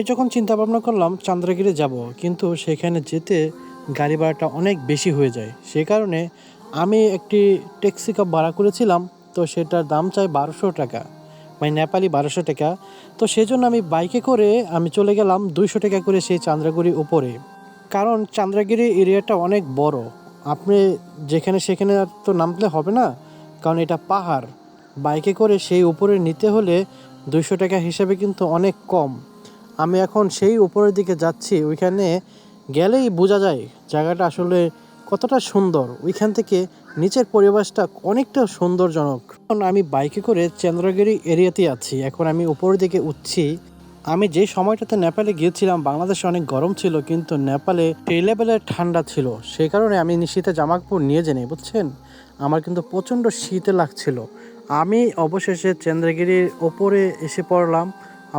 আমি যখন চিন্তা ভাবনা করলাম, চান্দ্রগিরি যাব, কিন্তু সেখানে যেতে গাড়ি ভাড়াটা অনেক বেশি হয়ে যায়। সে কারণে আমি একটি ট্যাক্সি কাপ ভাড়া করেছিলাম, তো সেটার দাম চাই বারোশো টাকা মানে নেপালি বারোশো টাকা। তো সেই জন্য আমি বাইকে করে আমি চলে গেলাম দুইশো টাকা করে সেই চান্দ্রাগুড়ি উপরে। কারণ চান্দ্রাগিরি এরিয়াটা অনেক বড়। আপনি যেখানে সেখানে তো নামলে হবে না, কারণ এটা পাহাড়। বাইকে করে সেই উপরে নিতে হলে দুইশো টাকা হিসাবে কিন্তু অনেক কম। আমি এখন সেই উপরের দিকে যাচ্ছি, ওইখানে গেলেই বোঝা যায় জায়গাটা আসলে কতটা সুন্দর। ওইখান থেকে নিচের পরিবেশটা অনেকটা সুন্দরজনক। এখন আমি বাইকে করে চন্দ্রগিরি এরিয়াতে আছি, এখন আমি উপরের দিকে উঠছি। আমি যে সময়টাতে নেপালে গিয়েছিলাম, বাংলাদেশে অনেক গরম ছিল, কিন্তু নেপালে এই লেভেলের ঠান্ডা ছিল। সেই কারণে আমি শীতে জামা কাপড় নিয়ে যাই বুঝছেন? আমার কিন্তু প্রচণ্ড শীতে লাগছিল। আমি অবশেষে চন্দ্রগিরির ওপরে এসে পড়লাম।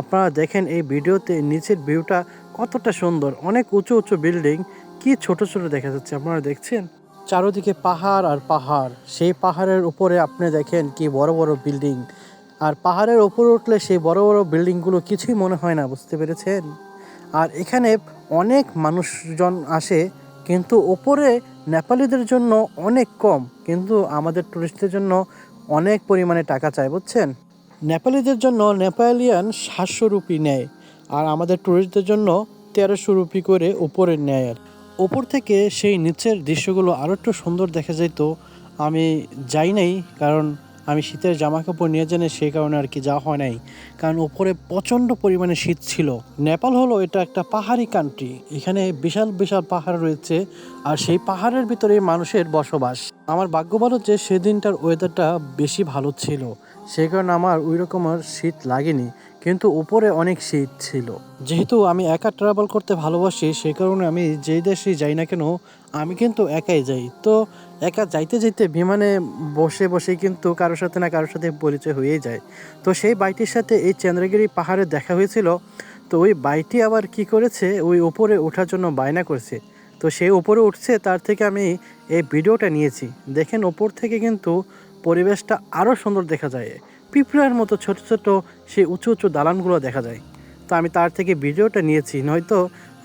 আপনারা দেখেন এই ভিডিওতে নিচের ভিউটা কতটা সুন্দর, অনেক উঁচু উঁচু বিল্ডিং, কি ছোট ছোট দেখা যাচ্ছে আপনারা দেখছেন? চারোদিকে পাহাড় আর পাহাড়, সেই পাহাড়ের উপরে আপনি দেখেন কি বড় বড় বিল্ডিং, আর পাহাড়ের ওপরে উঠলে সেই বড় বড় বিল্ডিংগুলো কিছুই মনে হয় না, বুঝতে পেরেছেন? আর এখানে অনেক মানুষজন আসে, কিন্তু ওপরে নেপালিদের জন্য অনেক কম, কিন্তু আমাদের টুরিস্টদের জন্য অনেক পরিমাণে টাকা চায়, বুঝছেন? নেপালিদের জন্য নেপালিয়ান সাতশো রুপি নেয় আর আমাদের ট্যুরিস্টদের জন্য তেরোশো রুপি করে উপরে নেয়। আর ওপর থেকে সেই নিচের দৃশ্যগুলো আরও একটু সুন্দর দেখা যেত আমি যাই নাই কারণ আমি শীতের জামা কাপড় নিয়ে জানি সেই কারণে আর কি যাওয়া হয় নাই। কারণ ওপরে প্রচণ্ড পরিমাণে শীত ছিল। নেপাল হলো এটা একটা পাহাড়ি কান্ট্রি এখানে বিশাল বিশাল পাহাড় রয়েছে আর সেই পাহাড়ের ভিতরে মানুষের বসবাস। আমার ভাগ্য ভালো যে সেদিনটার ওয়েদারটা বেশি ভালো ছিল সেই কারণে আমার ওই রকমের শীত লাগেনি, কিন্তু উপরে অনেক শীত ছিল। যেহেতু আমি একা ট্রাভেল করতে ভালোবাসি সেই কারণে আমি যেই দেশে যাই না কেন, আমি কিন্তু একাই যাই। তো একা যাইতে যাইতে বিমানে বসে বসে কিন্তু কারোর সাথে না কারোর সাথে পরিচয় হয়েই যায়। তো সেই বাইটির সাথে এই চন্দ্রগিরি পাহাড়ে দেখা হয়েছিল, তো ওই বাইটি আবার কি করেছে, ওই উপরে ওঠার জন্য বায়না করছে। তো সে উপরে উঠছে, তার থেকে আমি এই ভিডিওটা নিয়েছি। দেখেন ওপর থেকে কিন্তু পরিবেশটা আরও সুন্দর দেখা যায়। পিঁপড়ার মতো ছোট ছোট সেই উঁচু উঁচু দালানগুলো দেখা যায়। তো আমি তার থেকে ভিডিওটা নিয়েছি, নয়তো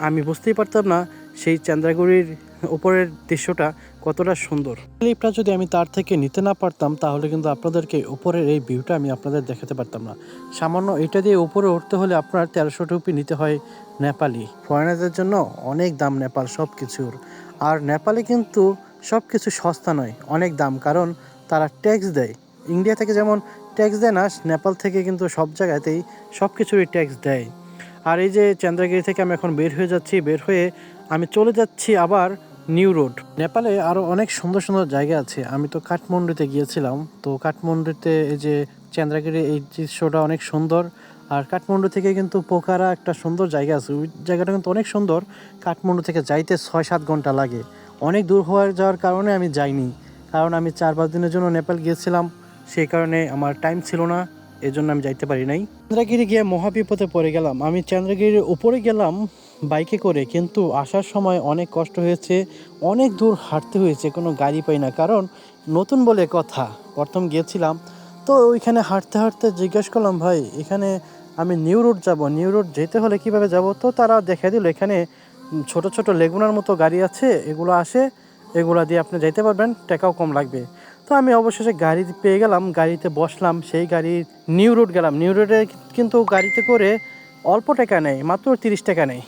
আমি বুঝতেই পারতাম না সেই চান্দ্রাগুড়ির উপরের দৃশ্যটা কতটা সুন্দর। ক্লিপটা যদি আমি তার থেকে নিতে না পারতাম, তাহলে কিন্তু আপনাদেরকে উপরের এই ভিউটা আমি আপনাদের দেখাতে পারতাম না। সামান্য এটা দিয়ে উপরে উঠতে হলে আপনার তেরোশো টুপি নিতে হয় নেপালি। ফরেনারদের জন্য অনেক দাম নেপাল সব কিছুর আর নেপালে কিন্তু সব কিছু সস্তা নয়, অনেক দাম। কারণ তারা ট্যাক্স দেয়। ইন্ডিয়া থেকে যেমন ট্যাক্স দেয় না, নেপাল থেকে কিন্তু সব জায়গাতেই সব কিছুরই ট্যাক্স দেয়। আর এই যে চন্দ্রগিরি থেকে আমি এখন বের হয়ে যাচ্ছি, বের হয়ে আমি চলে যাচ্ছি আবার নিউ রোড। নেপালে আরও অনেক সুন্দর সুন্দর জায়গা আছে। আমি তো কাঠমান্ডুতে গিয়েছিলাম। তো কাঠমান্ডুতে এই যে চন্দ্রগিরি এই দৃশ্যটা অনেক সুন্দর। আর কাঠমান্ডু থেকে কিন্তু পোকারা একটা সুন্দর জায়গা আছে। ওই জায়গাটা কিন্তু অনেক সুন্দর। কাঠমান্ডু থেকে যাইতে ছয় সাত ঘণ্টা লাগে। অনেক দূর হওয়া যাওয়ার কারণে আমি যাইনি। কারণ আমি চার পাঁচ দিনের জন্য নেপাল গিয়েছিলাম। সেই কারণে আমার টাইম ছিল না। এই জন্য আমি যাইতে পারি নাই। চন্দ্রগিরি গিয়ে মহাবিপদে পড়ে গেলাম। আমি চন্দ্রগিরির উপরে গেলাম। বাইকে করে, কিন্তু আসার সময় অনেক কষ্ট হয়েছে, অনেক দূর হাঁটতে হয়েছে, কোনো গাড়ি পাই না। কারণ নতুন বলে কথা, প্রথম গিয়েছিলাম। তো ওইখানে হাঁটতে হাঁটতে জিজ্ঞেস করলাম, ভাই, এখানে আমি নিউ রোড যাব, নিউ রোড যেতে হলে কীভাবে যাব? তো তারা দেখা দিল, এখানে ছোট ছোট লেগুনার মতো গাড়ি আছে, এগুলো আসে, এগুলো দিয়ে আপনি যেতে পারবেন, টাকাও কম লাগবে। তো আমি অবশেষে গাড়ি পেয়ে গেলাম, গাড়িতে বসলাম, সেই গাড়ি নিউ রোড গেলাম। নিউ রোডে কিন্তু গাড়িতে করে অল্প টাকা নেয়, মাত্র তিরিশ টাকা নেয়।